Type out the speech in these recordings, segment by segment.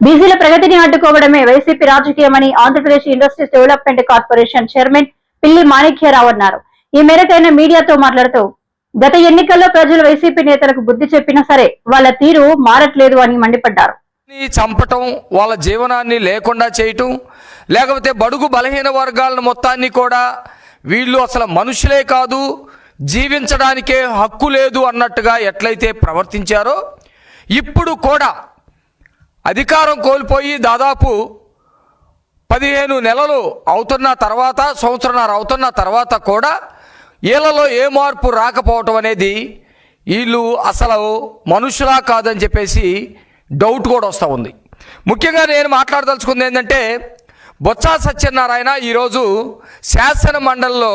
బీసీల ప్రగతిని అడ్డుకోవడమే YCP రాజకీయమని Andhra Pradesh industries development corporation chairman Pilli Manikyarao అన్నారు. ఈ మేరకు ఆయన మీడియాతో మాట్లాడుతూ గత ఎన్నికల్లో ప్రజలు వైసీపీ నేతలకు బుద్ధి చెప్పినా సరే వాళ్ళ తీరు మారట్లేదు అని మండిపడ్డారు. చంపటం వాళ్ళ జీవనాన్ని లేకుండా చేయటం లేకపోతే బడుగు బలహీన వర్గాలను మొత్తాన్ని కూడా వీళ్ళు అసలు మనుషులే కాదు జీవించడానికే హక్కు లేదు అన్నట్టుగా ఎట్లయితే ప్రవర్తించారో ఇప్పుడు కూడా అధికారం కోల్పోయి దాదాపు పదిహేను నెలలు అవుతున్న తర్వాత సంవత్సరంన్నర అవుతున్న తర్వాత కూడా వీళ్ళలో ఏ మార్పు రాకపోవటం అనేది వీళ్ళు అసలు మనుషులా కాదని చెప్పేసి డౌట్ కూడా వస్తూ ఉంది. ముఖ్యంగా నేను మాట్లాడదలుచుకుంది ఏంటంటే బొత్స సత్యనారాయణ ఈరోజు శాసన మండలిలో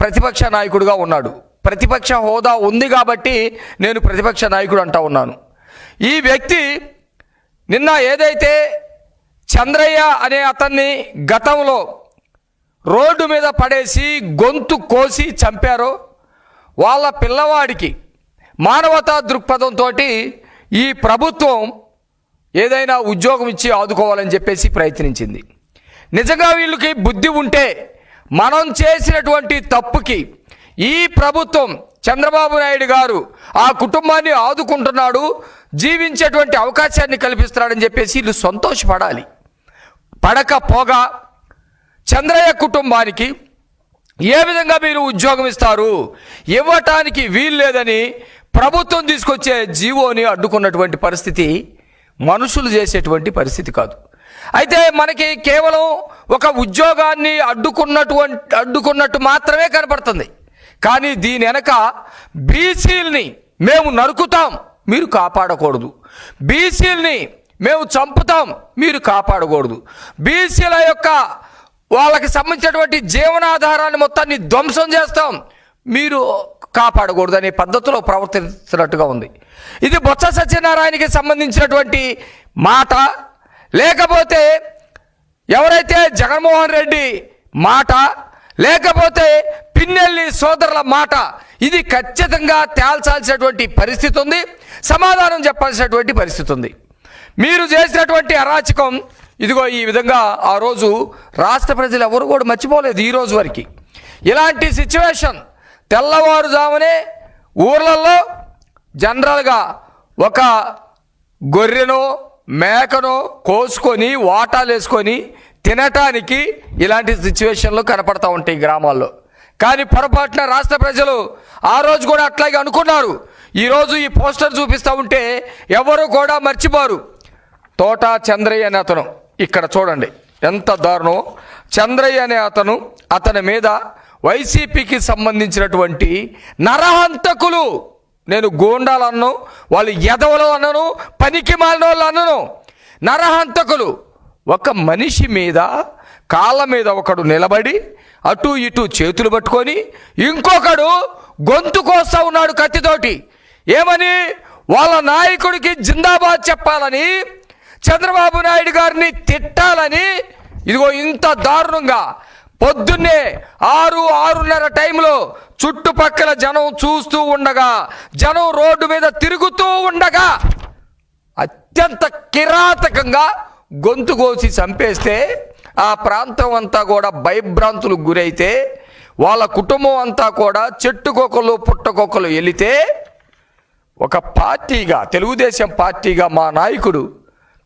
ప్రతిపక్ష నాయకుడిగా ఉన్నాడు. ప్రతిపక్ష హోదా ఉంది కాబట్టి నేను ప్రతిపక్ష నాయకుడు అంటా ఉన్నాను. ఈ వ్యక్తి నిన్న ఏదైతే చంద్రయ్య అనే అతన్ని గతంలో రోడ్డు మీద పడేసి గొంతు కోసి చంపారో వాళ్ళ పిల్లవాడికి మానవతా దృక్పథంతో ఈ ప్రభుత్వం ఏదైనా ఉద్యోగం ఇచ్చి ఆదుకోవాలని చెప్పేసి ప్రయత్నించింది. నిజంగా వీళ్ళకి బుద్ధి ఉంటే మనం చేసినటువంటి తప్పుకి ఈ ప్రభుత్వం చంద్రబాబు నాయుడు గారు ఆ కుటుంబాన్ని ఆదుకుంటున్నాడు జీవించేటువంటి అవకాశాన్ని కల్పిస్తున్నాడని చెప్పేసి వీళ్ళు సంతోషపడాలి. పడకపోగా చంద్రయ్య కుటుంబానికి ఏ విధంగా మీరు ఉద్యోగం ఇస్తారు ఇవ్వటానికి వీలు లేదని ప్రభుత్వం తీసుకొచ్చే జీవోని అడ్డుకున్నటువంటి పరిస్థితి మనుషులు చేసేటువంటి పరిస్థితి కాదు. అయితే మనకి కేవలం ఒక ఉద్యోగాన్ని అడ్డుకున్నటువంటి అడ్డుకున్నట్టు మాత్రమే కనపడుతుంది. కానీ దీని వెనక బీసీల్ని మేము నరుకుతాం మీరు కాపాడకూడదు. బీసీల్ని మేము చంపుతాం మీరు కాపాడకూడదు. బీసీల యొక్క వాళ్ళకి సంబంధించినటువంటి జీవనాధారాన్ని మొత్తాన్ని ధ్వంసం చేస్తాం మీరు కాపాడకూడదు అనే పద్ధతిలో ప్రవర్తిస్తున్నట్టుగా ఉంది. ఇది బొత్స సత్యనారాయణకి సంబంధించినటువంటి మాట. లేకపోతే ఎవరైతే జగన్మోహన్ రెడ్డి మాట లేకపోతే పిన్నెల్లి సోదరుల మాట ఇది ఖచ్చితంగా తేల్చాల్సినటువంటి పరిస్థితి ఉంది సమాధానం చెప్పాల్సినటువంటి పరిస్థితి ఉంది. మీరు చేసినటువంటి అరాచకం ఇదిగో ఈ విధంగా ఆ రోజు రాష్ట్ర ప్రజలు ఎవరు కూడా మర్చిపోలేదు ఈ రోజు వరకు. ఇలాంటి సిచ్యువేషన్ తెల్లవారుజామునే ఊర్లలో జనరల్గా ఒక గొర్రెనో మేకనో కోసుకొని వాటాలు వేసుకొని తినటానికి ఇలాంటి సిచ్యువేషన్లు కనపడతా ఉంటాయి గ్రామాల్లో. కానీ పొరపాటున రాష్ట్ర ప్రజలు ఆ రోజు కూడా అట్లాగే అనుకున్నారు. ఈరోజు ఈ పోస్టర్ చూపిస్తూ ఉంటే ఎవరు కూడా మర్చిపోరు. తోట చంద్రయ్య అనే అతను ఇక్కడ చూడండి. ఎంత దారుణం. చంద్రయ్య అనే అతను అతని మీద వైసీపీకి సంబంధించినటువంటి నరహంతకులు. నేను గోండాలు అన్నాను వాళ్ళు ఎదవలు అన్నను పనికి మాలిన వాళ్ళు అన్నను. నరహంతకులు. ఒక మనిషి మీద కాళ్ళ మీద ఒకడు నిలబడి అటు ఇటు చేతులు పట్టుకొని ఇంకొకడు గొంతు కోస్తా ఉన్నాడు కత్తితోటి. ఏమని? వాళ్ళ నాయకుడికి జిందాబాద్ చెప్పాలని చంద్రబాబు నాయుడు గారిని తిట్టాలని. ఇదిగో ఇంత దారుణంగా పొద్దున్నే ఆరు ఆరున్నర టైంలో చుట్టుపక్కల జనం చూస్తూ ఉండగా జనం రోడ్డు మీద తిరుగుతూ ఉండగా అత్యంత కిరాతకంగా గొంతు కోసి చంపేస్తే ఆ ప్రాంతం అంతా కూడా భయభ్రాంతులకు గురైతే వాళ్ళ కుటుంబం అంతా కూడా చెట్టుకొకలు పుట్టకొకలు వెళితే ఒక పార్టీగా తెలుగుదేశం పార్టీగా మా నాయకుడు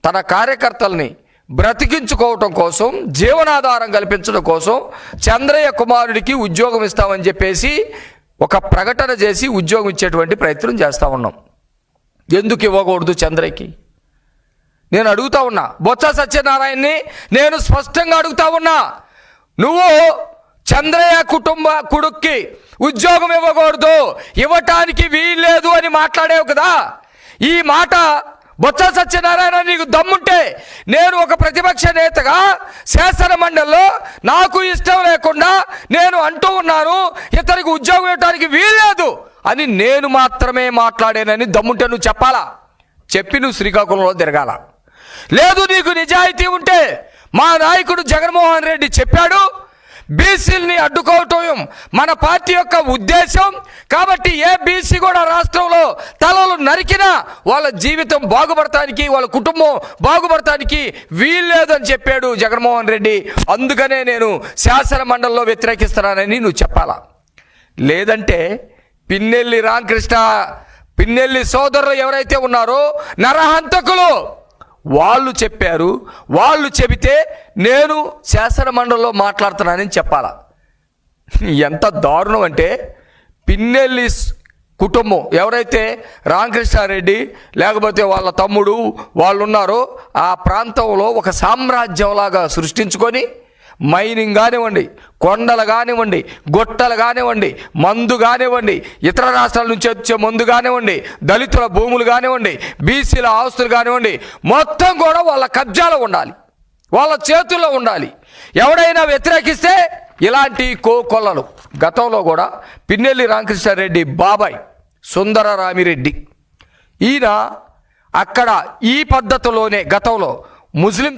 తన కార్యకర్తల్ని బ్రతికించుకోవటం కోసం జీవనాధారం కల్పించడం కోసం చంద్రయ్య కుమారుడికి ఉద్యోగం ఇస్తామని చెప్పేసి ఒక ప్రకటన చేసి ఉద్యోగం ఇచ్చేటువంటి ప్రయత్నం చేస్తూ ఉన్నాం. ఎందుకు ఇవ్వకూడదు చంద్రయ్యకి? నేను అడుగుతా ఉన్నా. బొత్స సత్యనారాయణని నేను స్పష్టంగా అడుగుతా ఉన్నా. నువ్వు చంద్రయ్య కుటుంబ కొడుక్కి ఉద్యోగం ఇవ్వకూడదు. ఇవ్వటానికి వీల్లేదు అని మాట్లాడేవు కదా. ఈ మాట బొత్స సత్యనారాయణ నీకు దమ్ముంటే నేను ఒక ప్రతిపక్ష నేతగా శాసన మండలిలో నాకు ఇష్టం లేకుండా నేను అంటూ ఉన్నాను ఇతనికి ఉద్యోగం ఇవ్వటానికి వీల్లేదు అని నేను మాత్రమే మాట్లాడానని దమ్ముంటే నువ్వు చెప్పాలా? చెప్పి నువ్వు శ్రీకాకుళంలో తిరగాల? లేదు నీకు నిజాయితీ ఉంటే మా నాయకుడు జగన్మోహన్ రెడ్డి చెప్పాడు బీసీలని అడ్డుకోవటం మన పార్టీ యొక్క ఉద్దేశం. కాబట్టి ఏ బీసీ కూడా రాష్ట్రంలో తలలు నరికినా వాళ్ళ జీవితం బాగుపడటానికి వాళ్ళ కుటుంబం బాగుపడటానికి వీల్లేదని చెప్పాడు జగన్మోహన్ రెడ్డి. అందుకనే నేను శాసన మండలిలో వ్యతిరేకిస్తున్నానని నువ్వు చెప్పాలా? లేదంటే పిన్నెల్లి రామకృష్ణ పిన్నెల్లి సోదరులు ఎవరైతే ఉన్నారో నరహంతకులు వాళ్ళు చెప్పారు వాళ్ళు చెబితే నేను శాసనమండలిలో మాట్లాడుతున్నానని చెప్పాలా? ఎంత దారుణం అంటే పిన్నెల్లి కుటుంబం ఎవరైతే రామకృష్ణారెడ్డి లేకపోతే వాళ్ళ తమ్ముడు వాళ్ళు ఉన్నారో ఆ ప్రాంతంలో ఒక సామ్రాజ్యంలాగా సృష్టించుకొని మైనింగ్ కానివ్వండి కొండలు కానివ్వండి గుట్టలు కానివ్వండి మందు కానివ్వండి ఇతర రాష్ట్రాల నుంచి వచ్చే మందు కానివ్వండి దళితుల భూములు కానివ్వండి బీసీల ఆస్తులు కానివ్వండి మొత్తం కూడా వాళ్ళ కబ్జాలో ఉండాలి. వాళ్ళ చేతుల్లో ఉండాలి. ఎవడైనా వ్యతిరేకిస్తే ఇలాంటి కో కొల్లలు. గతంలో కూడా పిన్నెల్లి రామకృష్ణారెడ్డి బాబాయ్ సుందర రామిరెడ్డి ఈయన అక్కడ ఈ పద్ధతిలోనే గతంలో ముస్లిం